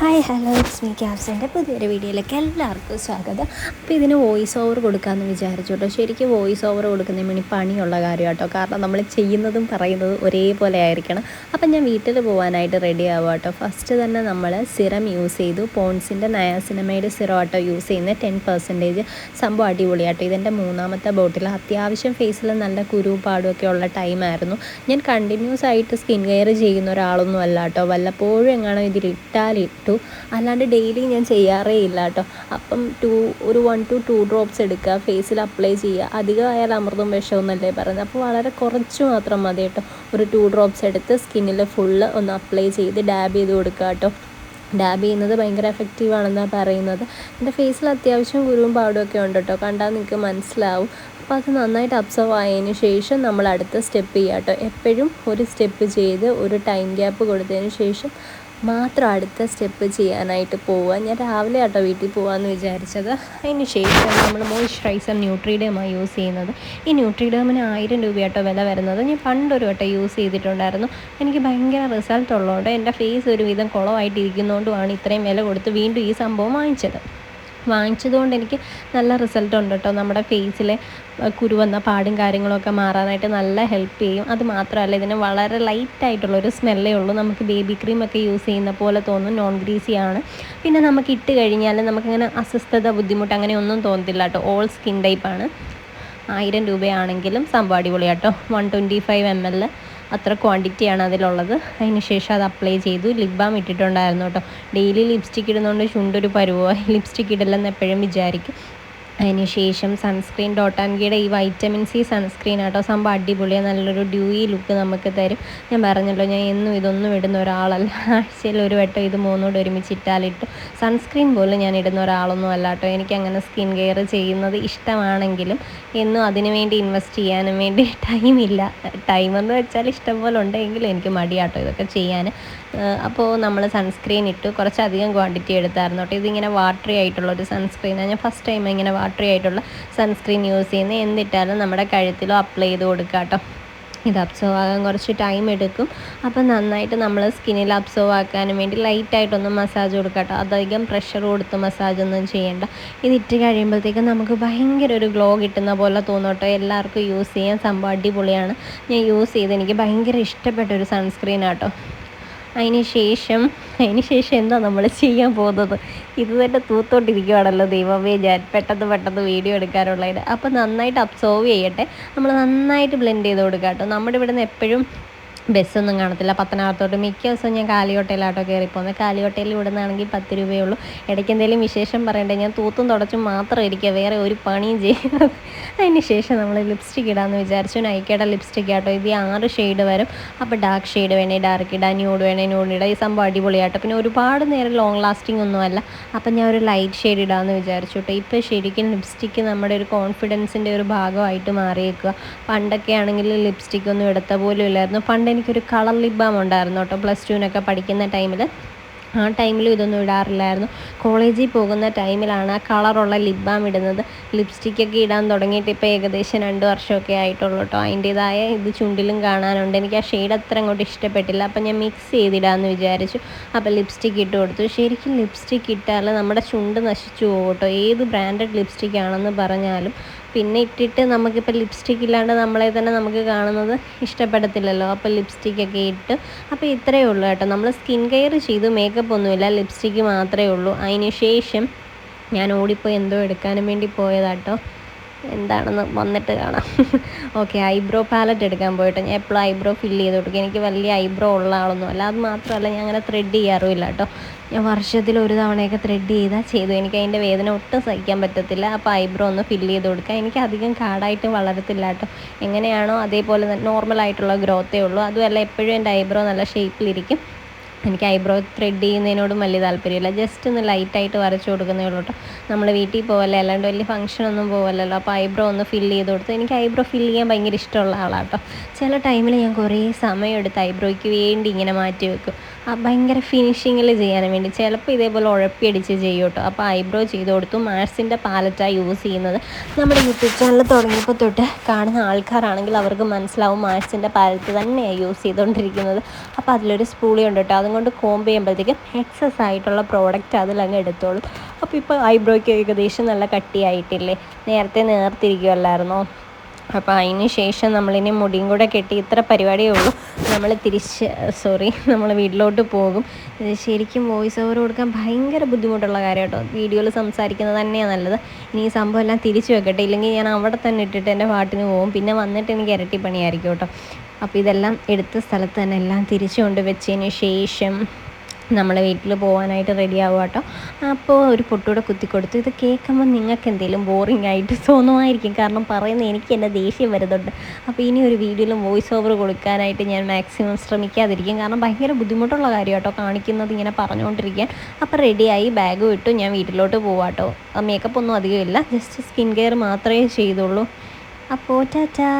Hi hello it's me ക്യാപ്സിന്റെ പുതിയൊരു വീഡിയോയിലേക്ക് എല്ലാവർക്കും സ്വാഗതം. അപ്പോൾ ഇതിന് വോയിസ് ഓവർ കൊടുക്കാമെന്ന് വിചാരിച്ചു കേട്ടോ. ശരിക്കും വോയിസ് ഓവർ കൊടുക്കുന്നതിന് വേണ്ടി പണിയുള്ള കാര്യം കേട്ടോ. കാരണം നമ്മൾ ചെയ്യുന്നതും പറയുന്നതും ഒരേപോലെ ആയിരിക്കണം. അപ്പം ഞാൻ വീട്ടിൽ പോകാനായിട്ട് റെഡി ആവുക കേട്ടോ. ഫസ്റ്റ് തന്നെ നമ്മൾ സിറം യൂസ് ചെയ്തു. പോൺസിന്റെ നയാസിനമൈഡ് സിറം ആട്ടോ യൂസ് ചെയ്യുന്ന ടെൻ പെർസെന്റേജ് സംഭവം അടിപൊളിയാട്ടോ. ഇതെന്റെ മൂന്നാമത്തെ ബോട്ടിൽ അത്യാവശ്യം ഫേസിൽ നല്ല കുരു പാടുമൊക്കെ ഉള്ള ടൈമായിരുന്നു ഞാൻ കണ്ടിന്യൂസ് ആയിട്ട് സ്കിൻ കെയർ ചെയ്യുന്ന ഒരാളൊന്നും അല്ല കേട്ടോ. വല്ലപ്പോഴും എങ്ങാണോ ഇതിലിട്ടാലിട്ടു ഇട്ടു അല്ലാണ്ട് ഡെയിലി ഞാൻ ചെയ്യാറേ ഇല്ല കേട്ടോ. അപ്പം ടു ഒരു വൺ ടു ടു ഡ്രോപ്സ് എടുക്കുക ഫേസിൽ അപ്ലൈ ചെയ്യുക. അധികമായാൽ അമൃതം വിഷമെന്നല്ലേ പറയുന്നത്. അപ്പോൾ വളരെ കുറച്ച് മാത്രം മതി കേട്ടോ. ഒരു ടു ഡ്രോപ്സ് എടുത്ത് സ്കിന്നിൽ ഫുള്ള് ഒന്ന് അപ്ലൈ ചെയ്ത് ഡാബ് ചെയ്ത് കൊടുക്കുക കേട്ടോ. ഡാബ് ചെയ്യുന്നത് ഭയങ്കര എഫക്റ്റീവ് ആണെന്നാണ് പറയുന്നത്. എന്റെ ഫേസിൽ അത്യാവശ്യം കുരുവും പാടും ഒക്കെ ഉണ്ട് കേട്ടോ. കണ്ടാൽ നിങ്ങൾക്ക് മനസ്സിലാവും. അപ്പോൾ അത് നന്നായിട്ട് അബ്സർവ് ആയതിന് ശേഷം നമ്മൾ അടുത്ത സ്റ്റെപ്പ് ചെയ്യുക കേട്ടോ. എപ്പോഴും ഒരു സ്റ്റെപ്പ് ചെയ്ത് ഒരു ടൈം ഗ്യാപ്പ് കൊടുത്തതിന് ശേഷം മാത്രം അടുത്ത സ്റ്റെപ്പ് ചെയ്യാനായിട്ട് പോവുക. ഞാൻ രാവിലെ ആട്ടോ വീട്ടിൽ പോകാമെന്ന് വിചാരിച്ചത്. അതിന് ശേഷം നമ്മൾ മോയ്സ്ചറൈസർ ന്യൂട്രിഡേമാണ് യൂസ് ചെയ്യുന്നത്. ഈ ന്യൂട്രിഡേമിന് ആയിരം രൂപയാട്ടോ വില വരുന്നത്. ഞാൻ പണ്ടൊരു വട്ടം യൂസ് ചെയ്തിട്ടുണ്ടായിരുന്നു. എനിക്ക് ഭയങ്കര റിസൾട്ട് ഉള്ളതുകൊണ്ട് എന്റെ ഫേസ് ഒരുവിധം കുളമായിട്ടിരിക്കുന്നതുകൊണ്ടുമാണ് ഇത്രയും വില കൊടുത്ത് വീണ്ടും ഈ സംഭവം വാങ്ങിച്ചത്. വാങ്ങിച്ചതുകൊണ്ട് എനിക്ക് നല്ല റിസൾട്ട് ഉണ്ട് കേട്ടോ നമ്മുടെ ഫേസിലെ കുരുവന്ന പാടും കാര്യങ്ങളൊക്കെ മാറാനായിട്ട് നല്ല ഹെൽപ്പ് ചെയ്യും. അത് മാത്രമല്ല ഇതിന് വളരെ ലൈറ്റ് ആയിട്ടുള്ള ഒരു സ്മെല്ലേ ഉള്ളൂ. നമുക്ക് ബേബി ക്രീം ഒക്കെ യൂസ് ചെയ്യുന്ന പോലെ തോന്നും നോൺ ഗ്രീസി ആണ്. പിന്നെ നമുക്ക് ഇട്ട് കഴിഞ്ഞാൽ നമുക്കങ്ങനെ അസ്വസ്ഥത ബുദ്ധിമുട്ട് അങ്ങനെ ഒന്നും തോന്നത്തില്ല കേട്ടോ ഓൾ സ്കിൻ ടൈപ്പാണ് ആയിരം രൂപയാണെങ്കിലും സംഭവം അടിപൊളിയാട്ടോ one twenty five M L അത്ര ക്വാണ്ടിറ്റിയാണ് അതിലുള്ളത്. അതിന് ശേഷം അത് അപ്ലൈ ചെയ്തു. ലിപ് ബാം ഇട്ടിട്ടുണ്ടായിരുന്നു കേട്ടോ. ഡെയിലി ലിപ്സ്റ്റിക് ഇടുന്നതുകൊണ്ട് ചുണ്ടൊരു പരുവമായി ലിപ്സ്റ്റിക് ഇടില്ലെന്ന് എപ്പോഴും വിചാരിക്കും. അതിന് ശേഷം സൺസ്ക്രീൻ ഡോട്ടാൻകിയുടെ ഈ വൈറ്റമിൻ സി സൺസ്ക്രീൻ ആട്ടോ. സംഭവം അടിപൊളിയാണ് നല്ലൊരു ഡ്യൂയി ലുക്ക് നമുക്ക് തരും. ഞാൻ പറഞ്ഞല്ലോ ഞാൻ എന്നും ഇതൊന്നും ഇടുന്ന ഒരാളല്ല. ആഴ്ചയിൽ ഒരു വട്ടം ഇത് മൂന്നോട് ഒരുമിച്ച് ഇട്ടാലിട്ടു സൺസ്ക്രീൻ പോലും ഞാൻ ഇടുന്ന ഒരാളൊന്നും അല്ല കേട്ടോ. എനിക്ക് അങ്ങനെ സ്കിൻ കെയർ ചെയ്യുന്നത് ഇഷ്ടമാണെങ്കിലും എന്നും അതിനു വേണ്ടി ഇൻവെസ്റ്റ് ചെയ്യാനും വേണ്ടി ടൈമില്ല ടൈം എന്ന് വെച്ചാൽ ഇഷ്ടം പോലെ ഉണ്ടെങ്കിലും എനിക്ക് മടിയാട്ടോ ഇതൊക്കെ ചെയ്യാൻ. അപ്പോൾ നമ്മൾ സൺസ്ക്രീൻ ഇട്ടു. കുറച്ചധികം ക്വാണ്ടിറ്റി എടുത്തായിരുന്നു കേട്ടോ. ഇതിങ്ങനെ വാട്ടറി ആയിട്ടുള്ള ഒരു സൺസ്ക്രീനാണ് ഞാൻ ഫസ്റ്റ് ടൈം ഇങ്ങനെ വാട്ടറി ആയിട്ടുള്ള സൺസ്ക്രീൻ യൂസ് ചെയ്യുന്നത് എന്നിട്ടാലും നമ്മുടെ കഴുത്തിലോ അപ്ലൈ ചെയ്ത് കൊടുക്കുക കേട്ടോ. ഇത് അബ്സോർവ് ആകാൻ കുറച്ച് ടൈം എടുക്കും. അപ്പം നന്നായിട്ട് നമ്മൾ സ്കിന്നിൽ അബ്സോർവ് ആക്കാനും വേണ്ടി ലൈറ്റായിട്ടൊന്ന് മസാജ് കൊടുക്കുക കേട്ടോ. അധികം പ്രഷർ കൊടുത്ത് മസാജ് ഒന്നും ചെയ്യേണ്ട. ഇത് ഇട്ട് കഴിയുമ്പോഴത്തേക്കും നമുക്ക് ഭയങ്കര ഒരു ഗ്ലോ കിട്ടുന്ന പോലെ തോന്നോട്ടോ എല്ലാവർക്കും യൂസ് ചെയ്യാൻ സംഭവം അടിപൊളിയാണ്. ഞാൻ യൂസ് ചെയ്ത് എനിക്ക് ഭയങ്കര ഇഷ്ടപ്പെട്ട ഒരു സൺസ്ക്രീൻ ആട്ടോ അതിന് ശേഷം അതിന് ശേഷം എന്താ നമ്മൾ ചെയ്യാൻ പോകുന്നത്? ഇത് തന്നെ തൂത്തോണ്ടിരിക്കുവാണല്ലോ ദൈവമേ. ഞാൻ പെട്ടെന്ന് പെട്ടെന്ന് വീഡിയോ എടുക്കാനുള്ളതിന്. അപ്പോൾ നന്നായിട്ട് അബ്സോർവ് ചെയ്യട്ടെ. നമ്മൾ നന്നായിട്ട് ബ്ലെൻഡ് ചെയ്ത് കൊടുക്കാം കേട്ടോ നമ്മുടെ ഇവിടെ നിന്ന് എപ്പോഴും ബസ്സൊന്നും കാണത്തില്ല. പത്തനാപുരത്തോട്ട് മിക്ക ദിവസവും ഞാൻ കാലിയോട്ടയിലാട്ടോ കയറി പോകുന്നത് കാലിയോട്ടയിൽ ഇവിടെ നിന്നാണെങ്കിൽ പത്ത് രൂപയേ ഉള്ളൂ ഇടയ്ക്ക് എന്തെങ്കിലും വിശേഷം പറയണ്ടേ? ഞാൻ തൂത്തും തുടച്ചും മാത്രം ഇരിക്കുക വേറെ ഒരു പണിയും ചെയ്യുന്നത് അതിന് ശേഷം നമ്മൾ ലിപ്സ്റ്റിക് ഇടാമെന്ന് വിചാരിച്ചു. നൈക്കയുടെ ലിപ്സ്റ്റിക് ആട്ടോ. ഇത് ആറ് ഷെയ്ഡ് വരും. അപ്പോൾ ഡാർക്ക് ഷെയ്ഡ് വേണേ ഡാർക്ക് ഇടാം ന്യൂഡ് വേണേ ന്യൂഡ് ഇടാം. ഈ സംഭവം അടിപൊളിയാട്ടോ. പിന്നെ ഒരുപാട് നേരം ലോങ് ലാസ്റ്റിംഗ് ഒന്നുമല്ല. അപ്പം ഞാൻ ഒരു ലൈറ്റ് ഷെയ്ഡ് ഇടാമെന്ന് വിചാരിച്ചു കേട്ടോ ഇപ്പോൾ ശരിക്കും ലിപ്സ്റ്റിക്ക് നമ്മുടെ ഒരു കോൺഫിഡൻസിന്റെ ഒരു ഭാഗമായിട്ട് മാറിയേക്കുക പണ്ടൊക്കെ ആണെങ്കിൽ ലിപ്സ്റ്റിക് ഒന്നും എടുത്ത പോലും ഇല്ലായിരുന്നു. പണ്ട് എനിക്കൊരു കളർ ലിപ് ബാം ഉണ്ടായിരുന്നു കേട്ടോ പ്ലസ് ടുവിനൊക്കെ പഠിക്കുന്ന ടൈമിൽ ആ ടൈമിലും ഇതൊന്നും ഇടാറില്ലായിരുന്നു. കോളേജിൽ പോകുന്ന ടൈമിലാണ് ആ കളറുള്ള ലിപ് ബാം ഇടുന്നത് ലിപ്സ്റ്റിക്കൊക്കെ ഇടാൻ തുടങ്ങിയിട്ട് ഇപ്പോൾ ഏകദേശം രണ്ട് വർഷമൊക്കെ ആയിട്ടുള്ളൂ കേട്ടോ. അതിന്റേതായ ഇത് ചുണ്ടിലും കാണാനുണ്ട്. എനിക്ക് ആ ഷെയ്ഡ് അത്ര അങ്ങോട്ട് ഇഷ്ടപ്പെട്ടില്ല. അപ്പം ഞാൻ മിക്സ് ചെയ്തിടാമെന്ന് വിചാരിച്ചു. അപ്പോൾ ലിപ്സ്റ്റിക്ക് ഇട്ട് കൊടുത്തു. ശരിക്കും ലിപ്സ്റ്റിക്ക് ഇട്ടാൽ നമ്മുടെ ചുണ്ട് നശിച്ചു പോകും കേട്ടോ. ഏത് ബ്രാൻഡഡ് ലിപ്സ്റ്റിക് ആണെന്ന് പറഞ്ഞാലും പിന്നെ ഇട്ടിട്ട് നമുക്കിപ്പോൾ ലിപ്സ്റ്റിക് ഇല്ലാണ്ട് നമ്മളെ തന്നെ നമുക്ക് കാണുന്നത് ഇഷ്ടപ്പെടത്തില്ലല്ലോ. അപ്പോൾ ലിപ്സ്റ്റിക്കൊക്കെ ഇട്ട്. അപ്പോൾ ഇത്രയേ ഉള്ളൂ കേട്ടോ. നമ്മൾ സ്കിൻ കെയർ ചെയ്തു മേക്കപ്പ് ഒന്നുമില്ല ലിപ്സ്റ്റിക്ക് മാത്രമേ ഉള്ളൂ. അതിന് ശേഷം ഞാൻ ഓടിപ്പോയി എന്തോ എടുക്കാനും വേണ്ടി പോയതാട്ടോ. എന്താണെന്ന് വന്നിട്ട് കാണാം. ഓക്കെ ഐബ്രോ പാലറ്റ് എടുക്കാൻ പോയിട്ട് ഞാൻ എപ്പോഴും ഐബ്രോ ഫില്ല് ചെയ്ത് കൊടുക്കും. എനിക്ക് വലിയ ഐബ്രോ ഉള്ള ആളൊന്നും അല്ല. അത് മാത്രമല്ല ഞാൻ അങ്ങനെ ത്രെഡ് ചെയ്യാറുമില്ല കേട്ടോ. ഞാൻ വർഷത്തിൽ ഒരു തവണയൊക്കെ ത്രെഡ് ചെയ്താൽ ചെയ്തു എനിക്ക് അതിന്റെ വേദന ഒട്ടും സഹിക്കാൻ പറ്റത്തില്ല. അപ്പോൾ ഐബ്രോ ഒന്ന് ഫില്ല് ചെയ്ത് കൊടുക്കുക. എനിക്ക് അധികം കാടായിട്ട് വളരത്തില്ല കേട്ടോ. എങ്ങനെയാണോ അതേപോലെ തന്നെ നോർമലായിട്ടുള്ള ഗ്രോത്തേ ഉള്ളൂ. അതുമല്ല എപ്പോഴും എന്റെ ഐബ്രോ നല്ല ഷേപ്പിലിരിക്കും എനിക്ക് ഐബ്രോ ത്രെഡ് ചെയ്യുന്നതിനോടും വലിയ താല്പര്യമില്ല. ജസ്റ്റ് ഒന്ന് ലൈറ്റായിട്ട് വരച്ചു കൊടുക്കുന്നേ ഉള്ളൂ കേട്ടോ നമ്മൾ വീട്ടിൽ പോവല്ലേ അല്ലാണ്ട് വലിയ ഫംഗ്ഷനൊന്നും പോകല്ലല്ലോ അപ്പോൾ ഐബ്രോ ഒന്ന് ഫിൽ ചെയ്ത് കൊടുത്ത് എനിക്ക് ഐബ്രോ ഫിൽ ചെയ്യാൻ ഭയങ്കര ഇഷ്ടമുള്ള ആളാണ് കേട്ടോ ചില ടൈമിൽ ഞാൻ കുറേ സമയം എടുത്ത് ഐബ്രോയ്ക്ക് വേണ്ടി ഇങ്ങനെ മാറ്റി വെക്കും. ഭയങ്കര ഫിനിഷിങ്ങിൽ ചെയ്യാൻ വേണ്ടി. ചിലപ്പോൾ ഇതേപോലെ ഉഴപ്പിയടിച്ച് ചെയ്യും കേട്ടോ അപ്പോൾ ഐബ്രോ ചെയ്ത് കൊടുത്തു. മാർസിന്റെ പാലറ്റാണ് യൂസ് ചെയ്യുന്നത് നമ്മുടെ യൂട്യൂബ് ചാനൽ തുടങ്ങിയപ്പോൾ തൊട്ട് കാണുന്ന ആൾക്കാരാണെങ്കിൽ അവർക്ക് മനസ്സിലാവും മാർസിന്റെ പാലറ്റ് തന്നെയാണ് യൂസ് ചെയ്തുകൊണ്ടിരിക്കുന്നത് അപ്പോൾ അതിലൊരു സ്പൂളി ഉണ്ട് കേട്ടോ അതുകൊണ്ട് കോമ്പ് ചെയ്യുമ്പോഴത്തേക്കും എക്സസ് ആയിട്ടുള്ള പ്രോഡക്റ്റ് അതിലങ്ങ് എടുത്തോളൂ. അപ്പോൾ ഇപ്പോൾ ഐബ്രോയ്ക്ക് ഏകദേശം നല്ല കട്ടിയായിട്ടില്ലേ? നേരത്തെ നേർത്തിരിക്കുമല്ലായിരുന്നോ അപ്പോൾ അതിന് ശേഷം നമ്മളിനി മുടിയും കൂടെ കെട്ടി ഇത്ര പരിപാടിയേ ഉള്ളൂ. നമ്മൾ തിരിച്ച് സോറി നമ്മൾ വീട്ടിലോട്ട് പോകും. ശരിക്കും വോയിസ് ഓവർ കൊടുക്കാൻ ഭയങ്കര ബുദ്ധിമുട്ടുള്ള കാര്യം കേട്ടോ. വീഡിയോയിൽ സംസാരിക്കുന്നത് തന്നെയാണ് നല്ലത്. ഇനി ഈ സംഭവം എല്ലാം തിരിച്ചു വെക്കട്ടെ. ഇല്ലെങ്കിൽ ഞാൻ അവിടെ തന്നെ ഇട്ടിട്ട് എന്റെ പാട്ടിന് പോകും പിന്നെ വന്നിട്ട് എനിക്ക് ഇരട്ടി പണിയായിരിക്കും കേട്ടോ. അപ്പോൾ ഇതെല്ലാം എടുത്ത സ്ഥലത്ത് തന്നെ എല്ലാം തിരിച്ചു കൊണ്ട് വെച്ചതിന് ശേഷം നമ്മൾ വീട്ടിൽ പോകാനായിട്ട് റെഡി ആവുക കേട്ടോ അപ്പോൾ ഒരു പൊട്ടൂടെ കുത്തി കൊടുത്തു ഇത് കേൾക്കുമ്പോൾ നിങ്ങൾക്ക് എന്തെങ്കിലും ബോറിംഗ് ആയിട്ട് തോന്നുമായിരിക്കും. കാരണം പറയുന്നത് എനിക്ക് എന്റെ ദേഷ്യം വരുന്നുണ്ട്. അപ്പോൾ ഇനി ഒരു വീഡിയോയിലും വോയിസ് ഓവർ കൊടുക്കാനായിട്ട് ഞാൻ മാക്സിമം ശ്രമിക്കാതിരിക്കും. കാരണം ഭയങ്കര ബുദ്ധിമുട്ടുള്ള കാര്യം കേട്ടോ കാണിക്കുന്നത് ഇങ്ങനെ പറഞ്ഞുകൊണ്ടിരിക്കാൻ. അപ്പോൾ റെഡിയായി ബാഗ് ഇട്ടു ഞാൻ വീട്ടിലോട്ട് പോവാം കേട്ടോ മേക്കപ്പ് ഒന്നും അധികമില്ല ജസ്റ്റ് സ്കിൻ കെയർ മാത്രമേ ചെയ്തുള്ളൂ. അപ്പോൾ ടാറ്റാ